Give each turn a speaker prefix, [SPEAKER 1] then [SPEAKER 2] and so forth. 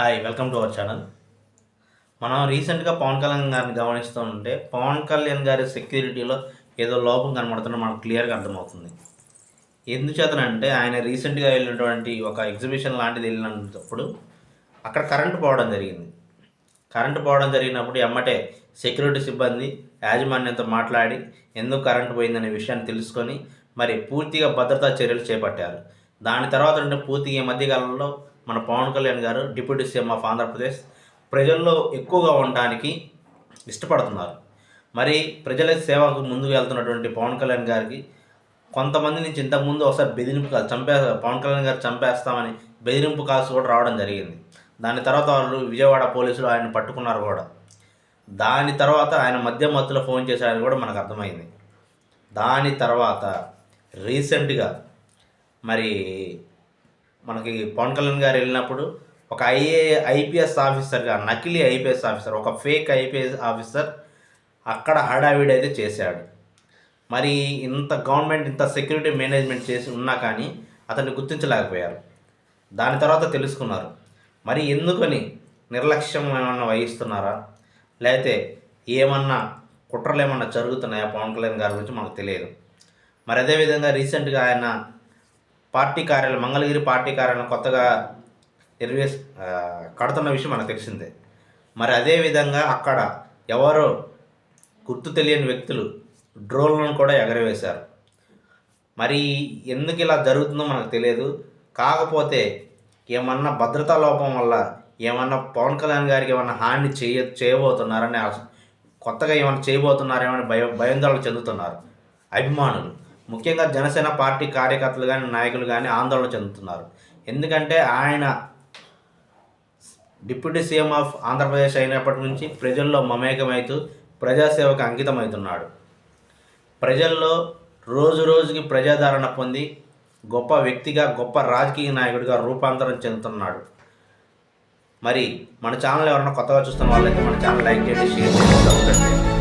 [SPEAKER 1] Hi welcome to our channel మనం రీసెంట్గా పవన్ కళ్యాణ్ గారిని గమనిస్తూ ఉంటే పవన్ కళ్యాణ్ గారి సెక్యూరిటీలో ఏదో లోపం కనబడుతున్న మనకు క్లియర్గా అర్థమవుతుంది. ఎందుచేతనంటే ఆయన రీసెంట్గా వెళ్ళినటువంటి ఒక ఎగ్జిబిషన్ లాంటిది వెళ్ళినప్పుడు అక్కడ కరెంటు పోవడం జరిగింది. కరెంటు పోవడం జరిగినప్పుడు ఎమ్మటే సెక్యూరిటీ సిబ్బంది యాజమాన్యంతో మాట్లాడి ఎందుకు కరెంటు పోయిందనే విషయాన్ని తెలుసుకొని మరి పూర్తిగా భద్రతా చర్యలు చేపట్టారు. దాని తర్వాత అంటే పూర్తిగా ఈ మధ్యకాలంలో మన పవన్ కళ్యాణ్ గారు డిప్యూటీ సీఎం ఆఫ్ ఆంధ్రప్రదేశ్ ప్రజల్లో ఎక్కువగా ఉండటానికి ఇష్టపడుతున్నారు. మరి ప్రజల సేవకు ముందుకు వెళ్తున్నటువంటి పవన్ కళ్యాణ్ గారికి కొంతమంది నుంచి ఇంతకుముందు ఒకసారి బెదిరింపు కాల్ చంపే పవన్ కళ్యాణ్ గారు చంపేస్తామని బెదిరింపు కాల్స్ కూడా రావడం జరిగింది. దాని తర్వాత వాళ్ళు విజయవాడ పోలీసులు ఆయన పట్టుకున్నారు కూడా. దాని తర్వాత ఆయన మధ్య మధ్యలో ఫోన్ చేశారని కూడా మనకు అర్థమైంది. దాని తర్వాత రీసెంట్గా మరి మనకి పవన్ కళ్యాణ్ గారు వెళ్ళినప్పుడు ఒక ఐఏ ఐపీఎస్ ఆఫీసర్గా నకిలీ ఐపీఎస్ ఆఫీసర్ ఒక ఫేక్ ఐపీఎస్ ఆఫీసర్ అక్కడ హడావిడి అయితే చేశాడు. మరి ఇంత గవర్నమెంట్ ఇంత సెక్యూరిటీ మేనేజ్మెంట్ చేసి ఉన్నా కానీ అతన్ని గుర్తించలేకపోయారు. దాని తర్వాత తెలుసుకున్నారు. మరి ఎందుకని నిర్లక్ష్యం ఏమన్నా వహిస్తున్నారా? లేకపోతే ఏమన్నా కుట్రలు ఏమన్నా జరుగుతున్నాయా పవన్ కళ్యాణ్ గారి గురించి మనకు తెలియదు. మరి అదేవిధంగా రీసెంట్గా ఆయన పార్టీ కార్యాలయం మంగళగిరి పార్టీ కార్యాలయం కొత్తగా నిర్వేస్ కడుతున్న విషయం మనకు తెలిసిందే. మరి అదేవిధంగా అక్కడ ఎవరో గుర్తు తెలియని వ్యక్తులు డ్రోన్లను కూడా ఎగరవేశారు. మరి ఎందుకు ఇలా జరుగుతుందో మనకు తెలియదు. కాకపోతే ఏమన్నా భద్రతా లోపం వల్ల ఏమన్నా పవన్ కళ్యాణ్ గారికి ఏమన్నా హాని చేయ చేయబోతున్నారని ఆశ- కొత్తగా ఏమైనా చేయబోతున్నారేమని భయ భయాందోళన చెందుతున్నారు అభిమానులు. ముఖ్యంగా జనసేన పార్టీ కార్యకర్తలు కానీ నాయకులు కానీ ఆందోళన చెందుతున్నారు. ఎందుకంటే ఆయన డిప్యూటీ సీఎం ఆఫ్ ఆంధ్రప్రదేశ్ అయినప్పటి నుంచి ప్రజల్లో మమేకమవుతూ ప్రజాసేవకు అంకితమవుతున్నాడు ప్రజల్లో రోజు రోజుకి ప్రజాదరణ పొంది గొప్ప వ్యక్తిగా గొప్ప రాజకీయ నాయకుడిగా రూపాంతరం చెందుతున్నాడు. మరి మన ఛానల్ ఎవరైనా కొత్తగా చూస్తున్న వాళ్ళైతే మన ఛానల్ లైక్ చేయండి షేర్ చేయండి సబ్స్క్రైబ్ చేయండి.